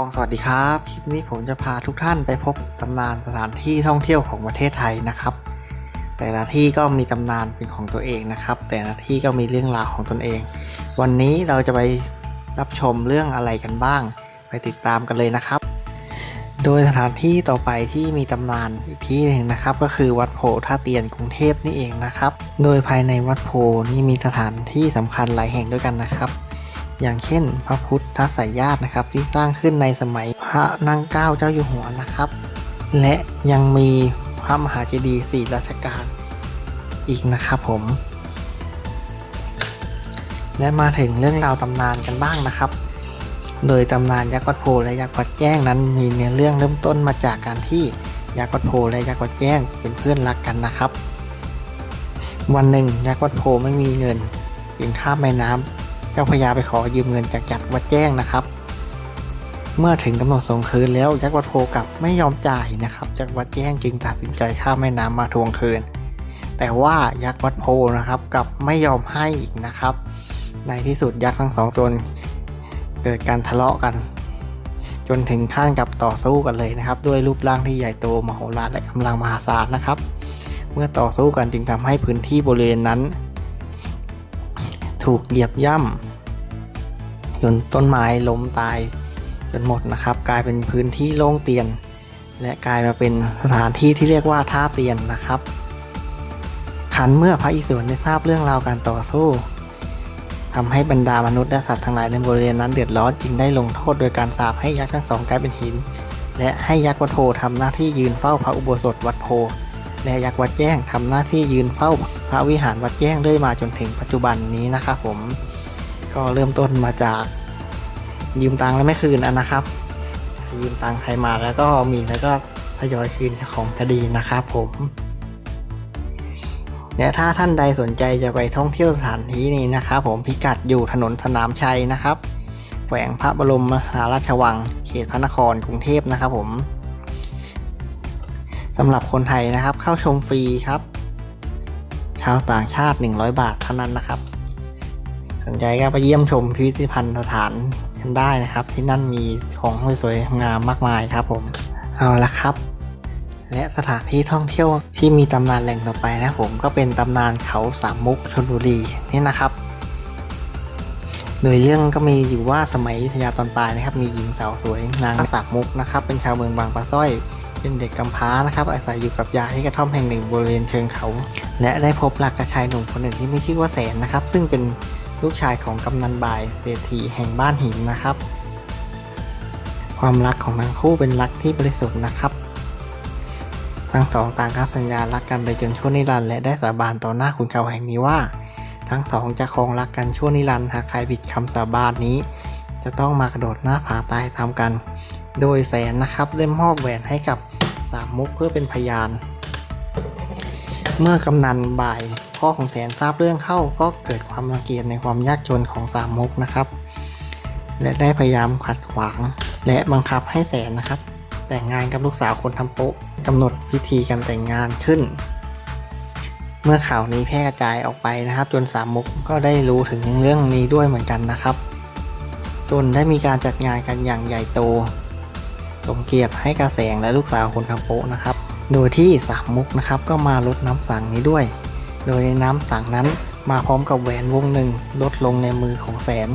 องสวัสดีครับ คลิปนี้ผมจะพาทุกท่านไปพบตำนานสถานที่ท่องเที่ยวของประเทศไทยนะครับ แต่ละที่ก็มีตำนานเป็นของตัวเองนะครับ แต่ละที่ก็มีเรื่องราวของตนเอง วันนี้เราจะไปรับชมเรื่องอะไรกันบ้าง ไปติดตามกันเลยนะครับ โดยสถานที่ต่อไปที่มีตำนานอีกที่หนึ่งนะครับ ก็คือวัดโพธิ์ท่าเตียนกรุงเทพนี่เองนะครับ โดยภายในวัดโพธิ์นี่มีสถานที่สำคัญหลายแห่งด้วยกันนะครับ อย่างเช่น พระพุทธสายญาตินะครับที่สร้างขึ้นในสมัยพระนั่งเกล้าเจ้าอยู่หัวนะครับ และยังมีพระมหาเจดีย์สี่รัชกาลอีกนะครับผม และมาถึงเรื่องราวตำนานกันบ้างนะครับ โดยตำนานยักษ์วัดโพและยักษ์วัดแจ้งนั้นมีเนื้อเรื่องเริ่มต้นมาจากการที่ยักษ์วัดโพและยักษ์วัดแจ้งเป็นเพื่อนรักกันนะครับ วันหนึ่งยักษ์วัดโพไม่มีเงินจึงข้ามแม่น้ำเจ้าพญาไปขอยืมเงินจากยักษ์วัดแจ้งนะครับ เมื่อถึงกำหนดส่งคืนแล้วยักษ์วัดโพกลับไม่ยอมจ่ายนะครับยักษ์วัดแจ้งจึงตัดสินใจข้ามแม่น้ำมาทวงคืน แต่ว่ายักษ์วัดโพนะครับกลับไม่ยอมให้อีกนะครับ ในที่สุดยักษ์ทั้งสองตนเกิดการทะเลาะกัน จนถึงขั้นกับต่อสู้กันเลยนะครับ ด้วยรูปร่างที่ใหญ่โตมโหฬารและกำลังมหาศาลนะครับ เมื่อต่อสู้กันจึงทำให้พื้นที่บริเวณนั้น ถูกเหยียบย่ำ จนต้นไม้ล้มตายจนหมดนะครับ กลายเป็นพื้นที่โล่งเตียน และกลายมาเป็นสถานที่ที่เรียกว่าท่าเตียนนะครับขันเมื่อพระอิศวรได้ทราบเรื่องราวการต่อสู้ทำให้บรรดามนุษย์และสัตว์ทั้งหลายในบริเวณนั้นเดือดร้อนจึงได้ลงโทษโดยการสาปให้ยักษ์ทั้งสองกลายเป็นหิน และให้ยักษ์วัดโพทำหน้าที่ยืนเฝ้าพระอุโบสถวัดโพและยักษ์วัดแจ้งทำหน้าที่ยืนเฝ้าพระวิหารวัดแจ้งเรื่อยมาจนถึงปัจจุบันนี้นะครับผม ก็เริ่มต้นมาจากยืมตังค์แล้วไม่คืนอันนะครับ ยืมตังค์ใครมาแล้วก็มีแล้วก็ทยอยคืนของคดีนะครับผมและถ้าท่านใดสนใจจะไปท่องเที่ยวสถานที่นี้นะครับผมพิกัดอยู่ถนนสนามชัยนะครับแขวงพระบรมมหาราชวัง เขตพระนครกรุงเทพนะครับผมสำหรับคนไทยนะครับเข้าชมฟรีครับ ชาวต่างชาติ 100 บาทเท่านั้นนะครับ นใจก็ไปเยี่ยมชมพิพิธภัณฑ์สถานกันได้นะครับ ที่นั่นมีของสวยๆงามมากมายครับผมเอาละครับ และสถานที่ท่องเที่ยวที่มีตำนานแหล่งต่อไปนะผมก็เป็นตำนานเขาสามมุกชลบุรีนี่นะครับ โดยเรื่องก็มีอยู่ว่าสมัยยุธยาตอนปลายนะครับ มีหญิงสาวสวยนางสามมุกนะครับ เป็นชาวเมืองบางปะสร้อยเป็นเด็กกำพร้านะครับ อาศัยอยู่กับยายที่กระท่อมแห่งหนึ่งบริเวณเชิงเขา และได้พบรักกับชายหนุ่มคนหนึ่งที่ไม่ชื่อว่าแสนนะครับ ซึ่งเป็น ลูกชายของกำนันบายเศรษฐีแห่งบ้านหินนะครับ ความรักของทั้งคู่เป็นรักที่บริสุทธิ์นะครับ ทั้งสองต่างก็สัญญารักกันไปจนชั่วนิรันดร์และได้สาบานต่อหน้าขุนเขาแห่งนี้ว่า ทั้งสองจะครองรักกันชั่วนิรันดร์หากใครผิดคำสาบานนี้ จะต้องมากระโดดหน้าผาตายตามกัน โดยแสนนะครับได้มอบแหวนให้กับสามมุกเพื่อเป็นพยาน เมื่อกำนันบ่ายพ่อของแสนทราบเรื่องเข้าก็เกิดความรังเกียจในความยากจนของสามมุกนะครับ และได้พยายามขัดขวาง และบังคับให้แสนนะครับ แต่งงานกับลูกสาวคนทำโป๊ะกำหนดพิธีการแต่งงานขึ้น เมื่อข่าวนี้แพร่กระจายออกไปนะครับ จนสามมุกก็ได้รู้ถึงเรื่องนี้ด้วยเหมือนกันนะครับ จนได้มีการจัดงานกันอย่างใหญ่โต สมเกียรติให้กระแสงและลูกสาวคนทำโป๊ะนะครับ โดยที่สามมุกนะครับก็มาลดน้ำสังนี้ด้วย โดยในน้ำสังนั้นมาพร้อมกับแหวนวงหนึ่งลดลงในมือของแสน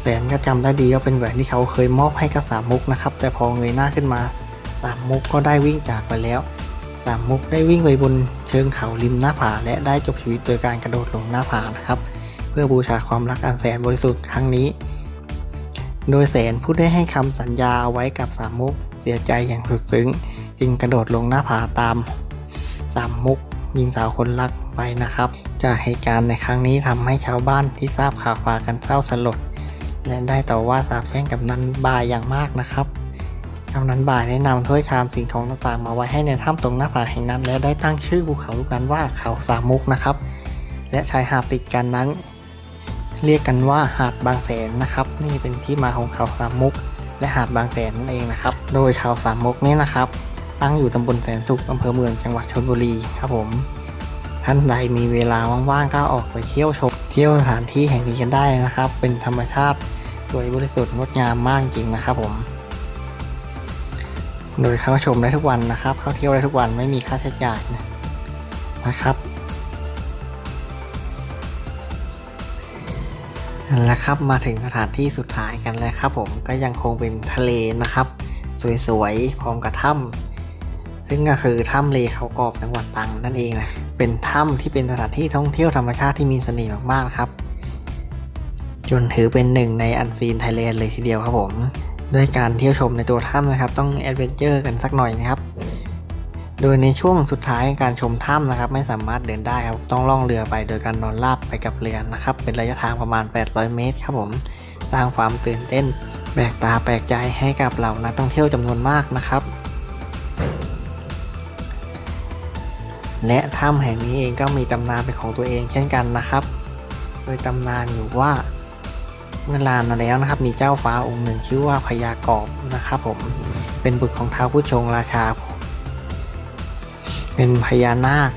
แสนก็จำได้ดีว่าเป็นแหวนที่เขาเคยมอบให้กับสามมุกนะครับ แต่พอเงยหน้าขึ้นมาสามมุกก็ได้วิ่งจากไปแล้วสามมุกได้วิ่งไปบนเชิงเขาริมหน้าผา และได้จบชีวิตโดยการกระโดดลงหน้าผานะครับ เพื่อบูชาความรักอันแสนบริสุทธิ์ครั้งนี้ โดยแสนผู้ได้ให้คำสัญญาเอาไว้กับสามมุก สียใจอย่างสุดซึ้ง จึงกระโดดลงหน้าผาตามสามมุกยิงสาวคนรักไปนะครับ จากเหตุการณ์ในครั้งนี้ทำให้ชาวบ้านที่ทราบข่าวพากันเศร้าสลด และได้ต่อว่าสาบแช่งกับนันบายอย่างมากนะครับกำนันบ่ายได้นำถ้วยชามสิ่งของต่างๆ มาไว้ให้ในถ้ำตรงหน้าผาแห่งนั้น และได้ตั้งชื่อภูเขาลูกนั้นว่าเขาสามมุกนะครับ และชายหาดติดกันนั้น เรียกกันว่าหาดบางแสนนะครับ นี่เป็นที่มาของเขาสามมุก และหาดบางแสนนั่นเองนะครับ โดยเขาสามมกนี้นะครับ ตั้งอยู่ตำบลแสนสุขอำเภอเมืองจังหวัดชลบุรีครับผม ท่านใดมีเวลาว่างๆก็ออกไปเที่ยวชม เที่ยวสถานที่แห่งนี้กันได้นะครับ เป็นธรรมชาติสวยบริสุทธิ์งดงามมากจริงนะครับผม โดยเข้าชมได้ทุกวันนะครับ เข้าเที่ยวได้ทุกวันไม่มีค่าใช้จ่ายนะครับและครับมาถึงสถานที่สุดท้ายกันแล้วครับผมก็ยังคงเป็นทะเลนะครับ สวยๆพร้อมกับถ้ำซึ่งก็คือถ้ำเลเขากรอบจังหวัดตรังนั่นเองนะเป็นถ้ำที่เป็นสถานที่ท่องเที่ยวธรรมชาติที่มีเสน่ห์มากๆครับ จนถือเป็นหนึ่งในอันซีนไทยแลนด์เลยทีเดียวครับผมด้วยการเที่ยวชมในตัวถ้ำนะครับ ต้องแอดเวนเจอร์กันสักหน่อยนะครับโดยในช่วงสุดท้ายการชมถ้ำนะครับ ไม่สามารถเดินได้ครับต้องล่องเรือไปโดยการนอนราบไปกับเรือนะครับ เป็นระยะทางประมาณ 800 เมตรครับผมสร้างความตื่นเต้น แปลกตาแปลกใจให้กับเหล่านักท่องเที่ยวจำนวนมากนะครับ และถ้ำแห่งนี้เองก็มีตำนานเป็นของตัวเองเช่นกันนะครับ โดยตำนานอยู่ว่าเมื่อนานมาแล้วนะครับ มีเจ้าฟ้าองค์หนึ่งชื่อว่าพญากอบนะครับ ผมเป็นบุตรของท้าวผู้ชงราชา เป็นพญานาค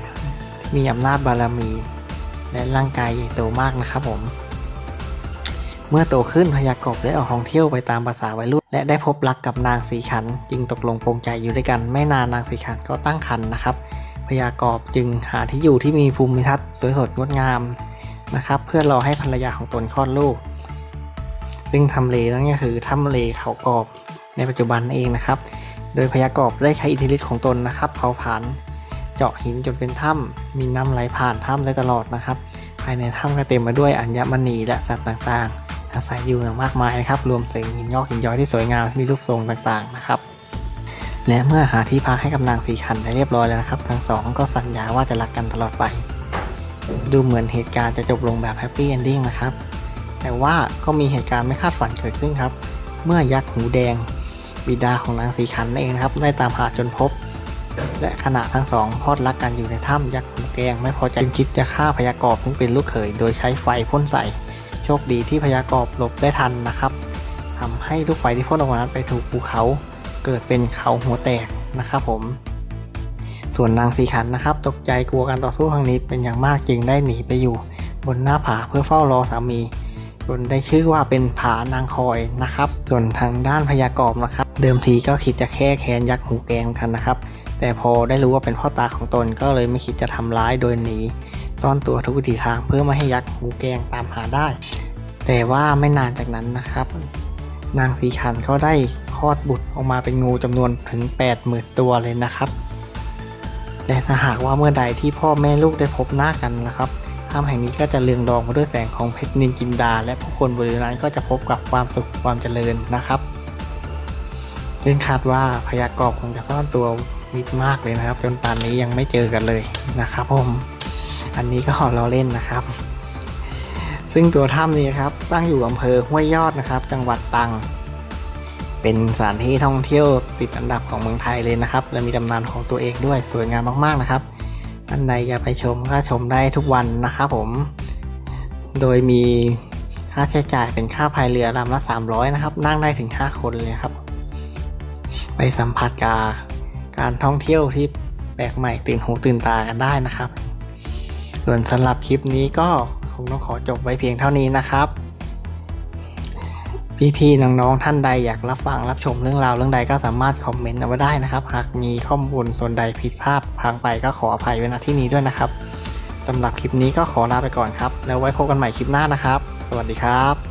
ที่มีอำนาจบารมี และร่างกายใหญ่โตมากนะครับผม เมื่อโตขึ้นพญากบได้ออกท่องเที่ยวไปตามภาษาวัยรุ่น และได้พบรักกับนางสีขัน จึงตกลงปรงใจอยู่ด้วยกัน ไม่นานนางสีขันก็ตั้งครรภ์นะครับพญากบจึงหาที่อยู่ที่มีภูมิทัศน์สวยสดงดงามนะครับ เพื่อรอให้ภรรยาของตนคลอดลูก ซึ่งทำเลนั่นก็คือถ้ำเลเขากอบในปัจจุบันเองนะครับ โดยพญากบได้ใช้อิทธิฤทธิ์ของตนนะครับเผาผลาญเจาะหินจนเป็นถ้ำมีน้ำไหลผ่านถ้ำได้ตลอดนะครับ ภายในถ้ำก็เต็มไปด้วยอัญมณีและสัตว์ต่างๆ อาศัยอยู่อย่างมากมายนะครับ รวมถึงหินยอกหินย้อยที่สวยงามมีรูปทรงต่างๆนะครับ และเมื่อหาที่พักให้กับนางสีขันได้เรียบร้อยแล้วนะครับ ทั้งสองก็สัญญาว่าจะรักกันตลอดไป ดูเหมือนเหตุการณ์จะจบลงแบบแฮปปี้เอนดิ้งนะครับ แต่ว่าก็มีเหตุการณ์ไม่คาดฝันเกิดขึ้นครับ เมื่อยักษ์หูแดง บิดาของนางสีขันนั่นเองนะครับ ได้ตามหาจนพบ และขณะทั้งสองพอดรักกันอยู่ในถ้ำยักษ์หูแดงไม่พอใจจึงคิดจะฆ่าพยากรซึ่งเป็นลูกเขยโดยใช้ไฟพ่นใส่ คดีที่พยากรหลบได้ทันนะครับทำให้ลูกไฟที่พ่นออกมานั้นไปถูกภูเขาเกิดเป็นเขาหัวแตกนะครับผม ส่วนนางสีขันนะครับ ตกใจกลัวการต่อสู้ครั้งนี้เป็นอย่างมากจึงได้หนีไปอยู่ บนหน้าผาเพื่อเฝ้ารอสามีจนได้ชื่อว่าเป็นผานางคอยนะครับ ส่วนทางด้านพญากรนะครับ เดิมทีก็คิดจะแค่แค้นยักษ์หูแกงกันนะครับ แต่พอได้รู้ว่าเป็นพ่อตาของตนก็เลยไม่คิดจะทำร้ายโดยหนีซ่อนตัวทุกวิถีทางเพื่อไม่ให้ยักษ์หูแกงตามหาได้ แต่ว่าไม่นานจากนั้นนะครับ นางสีขันก็ได้คลอดบุตรออกมาเป็นงูจำนวนถึง 80,000ตัวเลยนะครับ และถ้าหากว่าเมื่อใดที่พ่อแม่ลูกได้พบหน้ากันนะครับถ้ำแห่งนี้ก็จะเรืองรองไปด้วยแสงของเพชรนินจินดา และผู้คนบริเวณนั้นก็จะพบกับความสุขความเจริญนะครับซึ่งคาดว่าพยากรคงจะซ่อนตัวมิดมากเลยนะครับ จนป่านนี้ยังไม่เจอกันเลยนะครับผม อันนี้ก็เราเล่นนะครับ ซึ่งตัวถ้ำนี้ครับตั้งอยู่อำเภอห้วยยอดนะครับ จังหวัดตรัง เป็นสถานที่ท่องเที่ยวติดอันดับของเมืองไทยเลยนะครับ และมีตำนานของตัวเองด้วยสวยงามมากๆนะครับท่านใดอยากไปชมก็ชมได้ทุกวันนะครับผม โดยมีค่าใช้จ่ายเป็นค่าพายเรือลำละ 300 นะครับ นั่งได้ถึง 5 คนเลยครับ ไปสัมผัสกับการท่องเที่ยวที่แปลกใหม่ตื่นหูตื่นตากันได้นะครับ ส่วนสำหรับคลิปนี้ก็ งต้องขอจบไว้เพียงเท่านี้นะครับ พี่ๆน้องๆท่านใดอยากรับฟังรับชมเรื่องราวเรื่องใดก็สามารถคอมเมนต์เอาไว้ได้นะครับ หากมีข้อมูลส่วนใดผิดพลาดพังไปก็ขออภัยไว้ณที่นี้ด้วยนะครับสำหรับคลิปนี้ก็ขอลาไปก่อนครับ แล้วไว้พบกันใหม่คลิปหน้านะครับ สวัสดีครับ